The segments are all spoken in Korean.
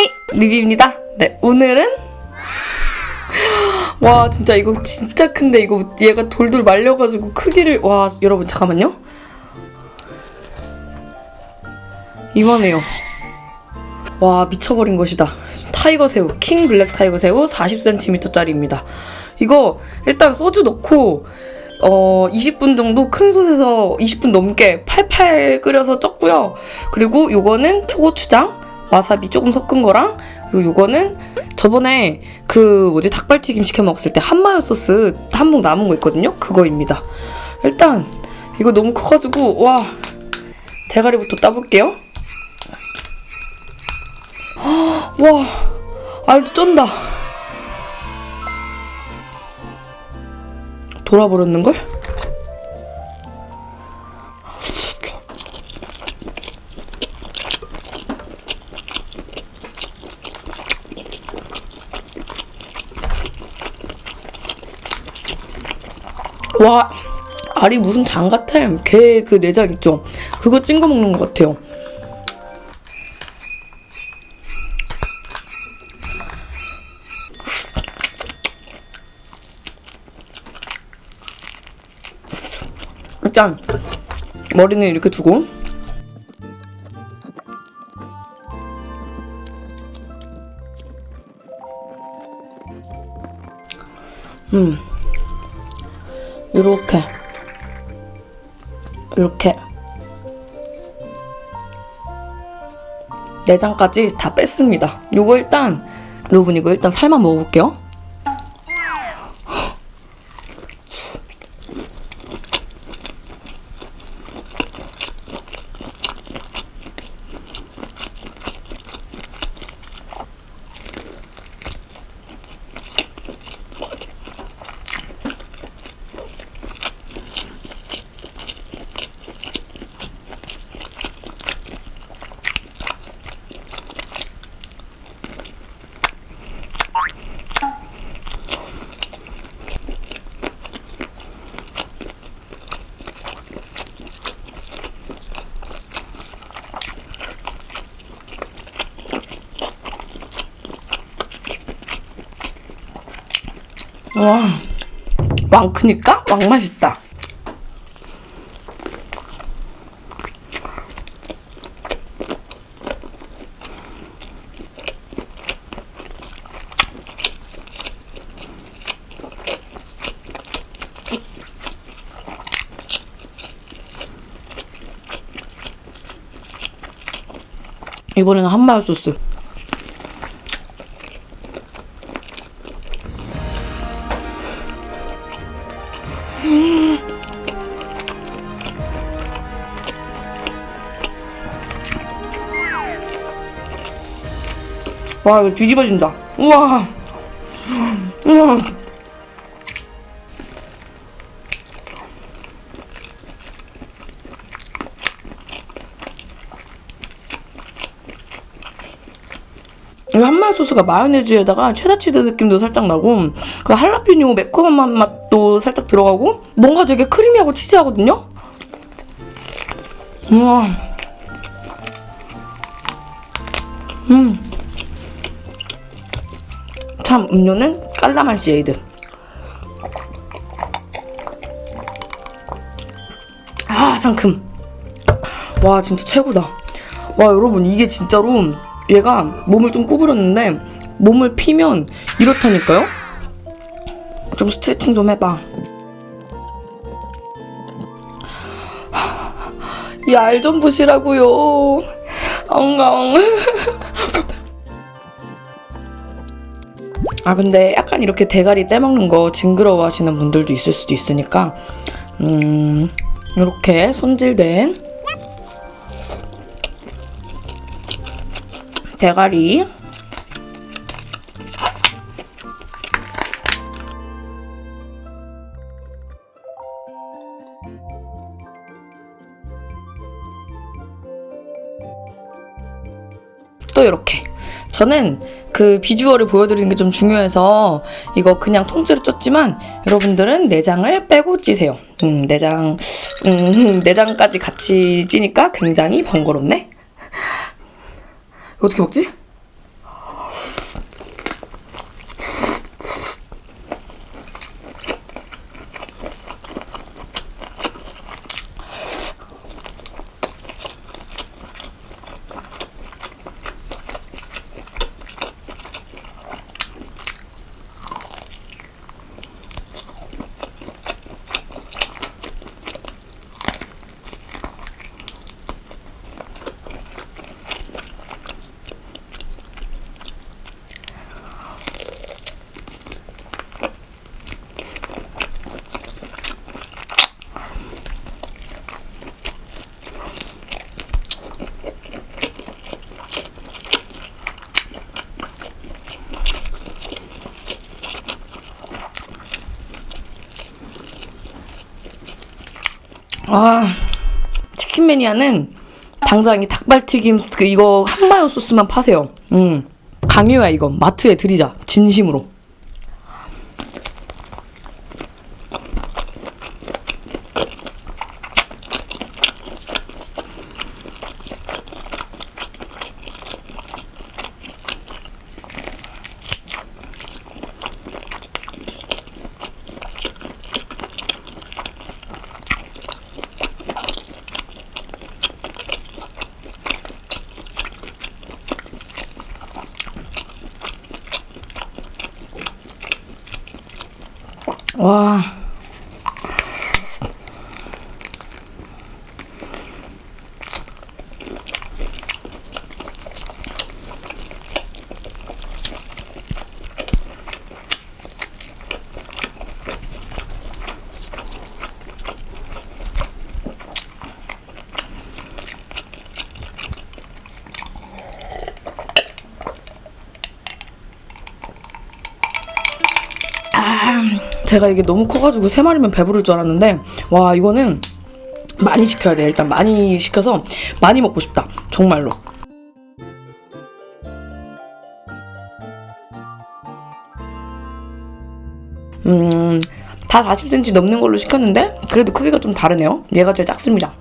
하이 리뷰입니다. 네 오늘은 와 진짜 이거 진짜 큰데 이거 얘가 돌돌 말려가지고 크기를 와 여러분 잠깐만요. 이만해요. 와 미쳐버린 것이다. 타이거 새우 킹 블랙 타이거 새우 40cm짜리입니다. 이거 일단 소주 넣고 어 20분 정도 큰 솥에서 20분 넘게 팔팔 끓여서 쪘고요. 그리고 요거는 초고추장, 와사비 조금 섞은 거랑 그리고 요거는 저번에 그 뭐지 닭발튀김 시켜 먹었을 때 한마요 소스 한 봉 남은 거 있거든요. 그거입니다. 일단 이거 너무 커가지고 와 대가리부터 따볼게요. 와 알도 쩐다. 돌아버렸는걸? 와 알이 무슨 장 같아? 개 그 내장 있죠? 그거 찐거 먹는 것 같아요. 일단 머리는 이렇게 두고. 음 요렇게. 요렇게. 내장까지 다 뺐습니다. 요거 일단 여러분 이거 일단 살만 먹어볼게요 와, 왕 크니까 왕 맛있다. 이번에는 한마요 소스. 와 이거 뒤집어진다. 우와. 우와. 이 한마리 소스가 마요네즈에다가 체다 치즈 느낌도 살짝 나고 그 할라피뇨 매콤한 맛도 살짝 들어가고 뭔가 되게 크리미하고 치즈하거든요. 우와. 음. 참 음료는 깔라만시 에이드. 아 상큼. 와 진짜 최고다. 와 여러분 이게 진짜로 얘가 몸을 좀 구부렸는데 몸을 피면 이렇다니까요. 좀 스트레칭 좀 해봐. 이 알좀 보시라고요. 엉엉. 아 근데 약간 이렇게 대가리 떼먹는 거 징그러워 하시는 분들도 있을 수도 있으니까 음 이렇게 손질된 대가리. 또 이렇게 저는 그 비주얼을 보여드리는 게 좀 중요해서 이거 그냥 통째로 쪘지만 여러분들은 내장을 빼고 찌세요. 음, 내장, 음, 내장까지 같이 찌니까 굉장히 번거롭네. 어떻게 먹지? 아 치킨 매니아는 당장 이 닭발튀김 그 이거 한마요 소스만 파세요. 음 강요야 이거 마트에 드리자 진심으로. 와. 제가 이게 너무 커가지고 세 마리면 배부를 줄 알았는데 와 이거는 많이 시켜야 돼. 일단 많이 시켜서 많이 먹고 싶다. 정말로. 음 다 40cm 넘는 걸로 시켰는데 그래도 크기가 좀 다르네요. 얘가 제일 작습니다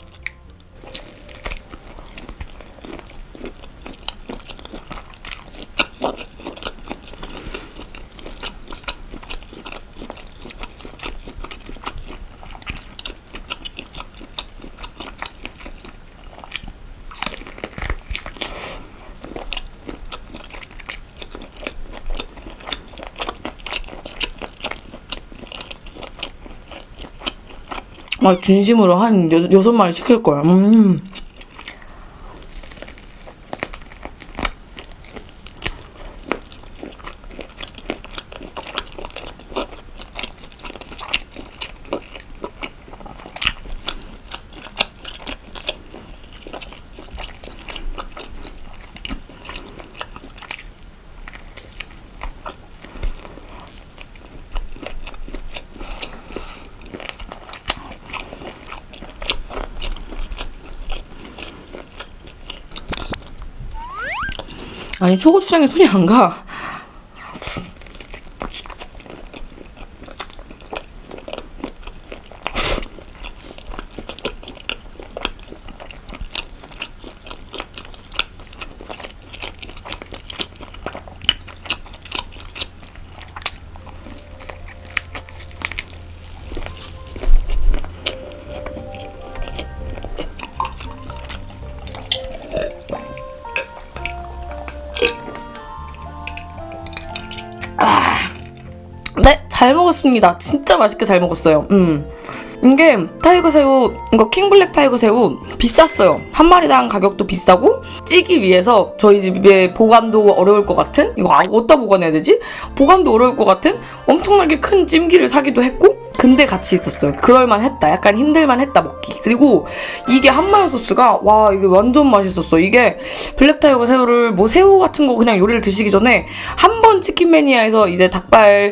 아 진심으로 한 여, 여섯 마리 시킬 거야 음. 아니 초고추장에 손이 안 가. 잘 먹었습니다. 진짜 맛있게 잘 먹었어요. 음. 이게 타이거 새우, 이거 킹블랙 타이거 새우 비쌌어요. 한 마리당 가격도 비싸고 찌기 위해서 저희 집에 보관도 어려울 것 같은 이거 아, 어디다 보관해야 되지? 보관도 어려울 것 같은 엄청나게 큰 찜기를 사기도 했고 근데 같이 있었어요. 그럴만 했다. 약간 힘들만 했다 먹기. 그리고 이게 한마요 소스가 와 이게 완전 맛있었어. 이게 블랙 타이거 새우를 뭐 새우 같은 거 그냥 요리를 드시기 전에 한 번 치킨 매니아에서 이제 닭발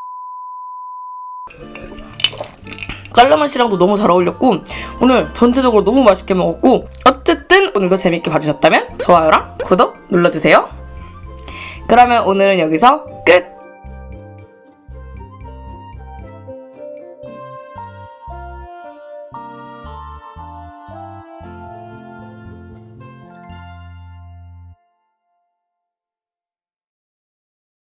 깔라맛이랑도 너무 잘 어울렸고 오늘 전체적으로 너무 맛있게 먹었고 어쨌든 오늘도 재밌게 봐주셨다면 좋아요랑 구독 눌러주세요. 그러면 오늘은 여기서 끝!